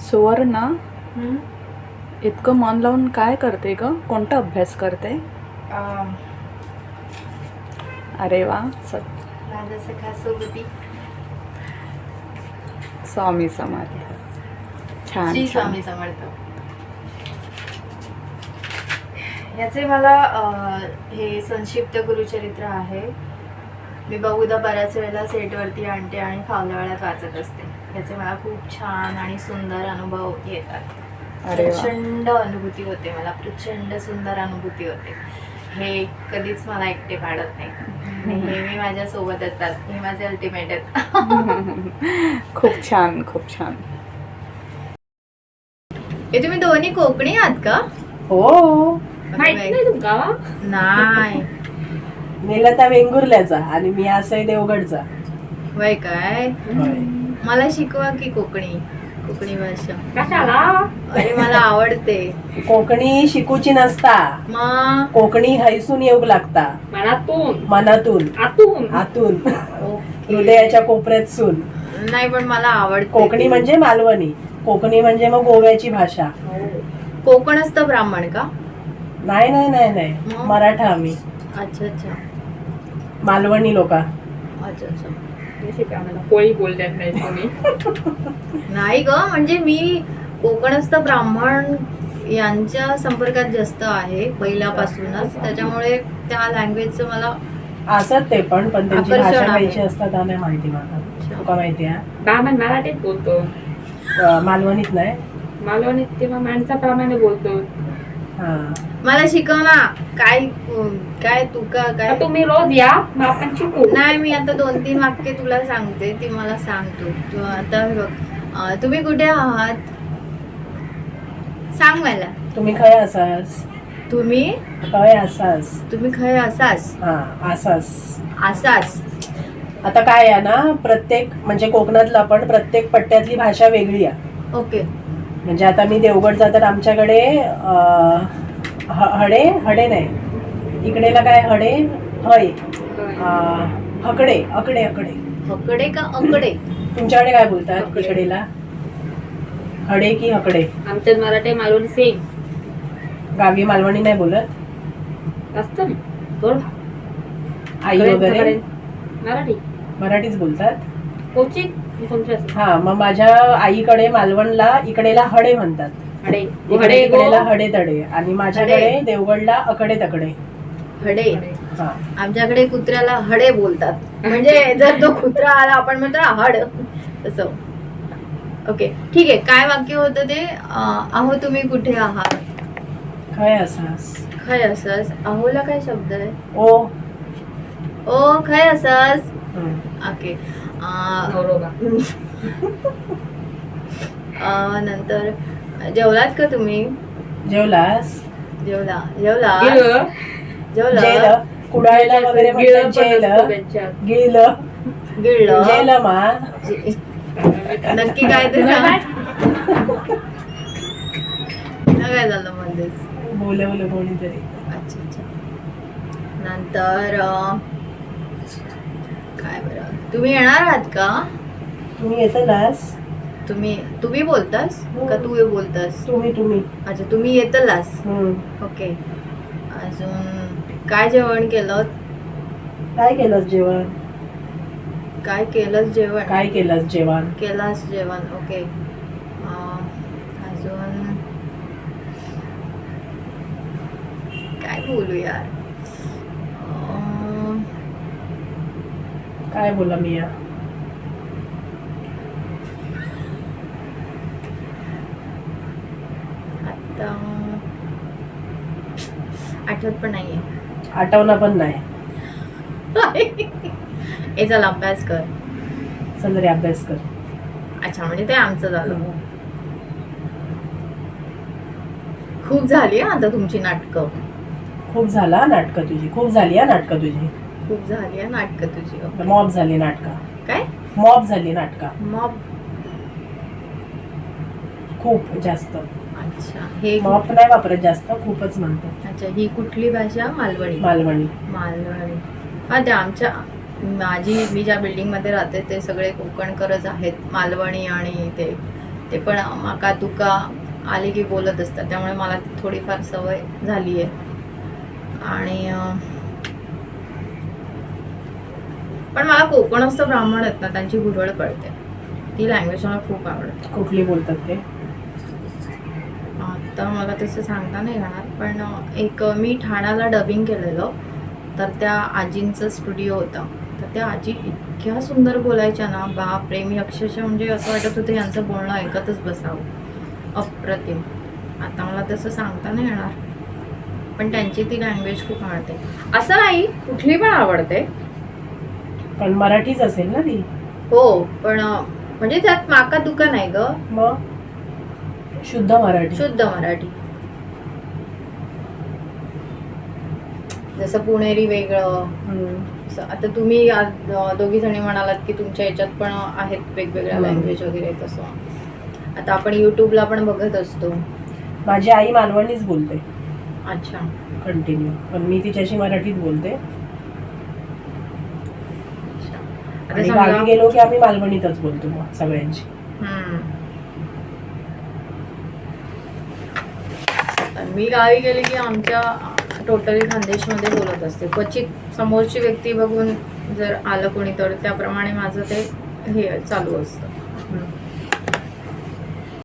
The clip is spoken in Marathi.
सुवर्णा इतकं मन लावून काय करते ग? कोणता अभ्यास करते? अरे वा स्वामी समाधी छान स्वामी समर्थ. याचे मला हे संक्षिप्त गुरुचरित्र आहे. मी बहुधा बऱ्याच वेळेला सेटवरती आणते आणि फावल्या वेळात वाचत असते. याचे मला खूप छान आणि सुंदर अनुभव येतात. प्रचंड अनुभूती होते मला प्रचंड सुंदर अनुभूती होते. हे कधीच मला एकटे पाडत नाही. नेहमी माझ्या सोबत असतात. हे माझे अल्टिमेट आहेत. खूप छान खूप छान. हे तुम्ही दोन्ही कोकणी आहात का? हो. नाही नाही. निलता वेंगुर्ल्याचा आणि मी असं देवगडचा. वय काय? होय. मला शिकवा की कोकणी कोकणी भाषा. अरे मला आवडते. कोकणी शिकूची नसता. मग कोकणी हैसून येऊ लागता. मनातून. मनातून. आतून. आतून. हृदयाच्या कोपऱ्यात सून नाही पण मला आवडते कोकणी. म्हणजे मालवणी. कोकणी म्हणजे मग गोव्याची भाषा. कोकणस्थ ब्राह्मण का? नाही नाही नाही नाही? मराठा आम्ही. अच्छा अच्छा. मालवणी लोका. अच्छा अच्छा. कोळी बोलल्यात नाही तुम्ही नाही ग म्हणजे मी कोकणस्थ ब्राह्मण यांच्या संपर्कात जास्त आहे पहिल्यापासूनच. त्याच्यामुळे त्या लँग्वेजचं मला असत ते पण पण त्यांची आकर्षण भाषा आहे. असतात हा नाही. माहिती मला तुका माहिती आहे? ब्राह्मण मराठीत बोलतो. अं, मालवणीत नाही? मालवणीत तेव्हा माणसाप्रमाणे बोलतो. हा. मला शिकव ना काय काय तू का काय? तुम्ही रोज या मग आपण शिकू. नाही मी आता दोन तीन वाक्य तुला सांगते ती मला सांगतो तू. आता बघ तुम्ही कुठे आहात? सांग मला. तुम्ही खय असास तुम्ही? खय असास तुम्ही खय असास हा असास असास आता काय आहे ना प्रत्येक म्हणजे कोकणातला पण प्रत्येक पट्ट्यातली भाषा वेगळी आहे. ओके. म्हणजे आता मी देवगडचा तर आमच्याकडे हडे हडे नाही. इकडेला काय हडे हय हकडे अकडे अकडे. हकडे का अकडे? तुमच्याकडे काय बोलतात हकडे. इकडेला? हडे की हकडे आमच्यात मराठी मालवणी सेम गावी मालवणी नाही बोलत? असतं ना. बोल आई वगैरे? मराठी. मराठीच बोलतात? कोणत्या हा मग माझ्या आईकडे मालवणला इकडेला हडे म्हणतात. हडे. हडे इकडेला हडे तडे. आणि माझ्याकडे देवगडला अकडे तकडे. हडे. हा. आमच्याकडे कुत्र्याला हडे बोलतात. म्हणजे जर तो कुत्रा आला आपण म्हणतो ना हड. तसं. ओके ठीक आहे. काय वाक्य होतं ते? अं, अहो तुम्ही कुठे आहात? काय असास? खय असस. अहोला काय शब्द आहे? ओ. ओ खय असस. हं. ओके अं, नवरोबा. अं, नंतर जेवलात का तुम्ही? जेवलास. जेवला. जेवला. जेवला. जेल. कुडाळला वगैरे गिळ म्हणतात पण जेल. असतो त्यांच्यात. गेलं. गिळलं जेल मा. जे- नक्की काय ते सांग. न काय झालं मध्येच बोलवलं कोणीतरी अच्छा अच्छा. नंतर अं, काय बरं. तुम्ही येणार आहात का? तुम्ही येतलास तुम्ही तुम्ही बोलतास का तू हे बोलतास? तुम्ही तुम्ही. अच्छा तुम्ही येतलास. ओके. अजून काय जेवण केलं? काय केलंस जेवण? काय केलंस जेवण? काय केलंस जेवण? केलास जेवण ओके. अजून काय बोलू यार? काय बोला मी या आता आठवत पण नाहीये. आठवणं पण नाही. ए चल अभ्यास कर. चल रे अभ्यास कर. अच्छा म्हणजे ते आमचं झालं. खूप झाली हा आता तुमची नाटकं. खूप झाला नाटकं तुझी. खूप झाली हा नाटकं तुझी. खूप झाली हा नाटकं तुझी. मॉब झाली नाटकं. काय? मॉब झाली नाटकं. मॉब. खूप जास्त. अच्छा. हे नाही वापरत जास्त खूपच अच्छा ही कुठली भाषा? मालवणी. मालवणी. मालवणी. हा ते आमच्या माझी मी ज्या बिल्डिंगमध्ये राहते ते सगळे कोकणकरच आहेत. मालवणी आणि ते ते पण माका तुका आले की बोलत असतात. त्यामुळे मला ती थोडीफार सवय झाली आहे आणि पण मला कोकणस्थ ब्राह्मण आहेत ना त्यांची गुरळ कळते. ती लँग्वेज मला खूप आवडते. कुठली बोलतात ते? आता मला तसं सांगता नाही येणार. पण एक मी ठाण्याला डबिंग केलेलं. तर त्या आजींचं स्टुडिओ होता. तर त्या आजी इतक्या सुंदर बोलायच्या ना बाप रे मी अक्षरशः म्हणजे असं वाटत होतं यांचं बोलणं ऐकतच बसावं. अप्रतिम. आता मला तसं सांगता नाही येणार. पण त्यांची ती लँग्वेज खूप आवडते. असं नाही कुठली पण आवडते. पण मराठीच असेल ना ती. हो पण म्हणजे त्यात माका दुका नाही ग. मग? शुद्ध मराठी. शुद्ध मराठी. जसं पुणेरी वेगळं. असं आता तुम्ही दोघी जणी म्हणालात की तुमच्या याच्यात पण आहेत वेगवेगळ्या. लँग्वेज वगैरे तसं. आता आपण युट्यूबला पण बघत असतो. माझी आई मालवणीच बोलते. अच्छा. कंटिन्यू पण मी तिच्याशी मराठीत बोलते. आणि गावी गेलो की आम्ही मालवणीतच बोलतो मग मी गावी गेले की आमच्या टोटली खानदेशमध्ये बोलत असते. क्वचित समोरची व्यक्ती बघून जर आलं कोणी तर त्याप्रमाणे माझं ते हे चालू असतं.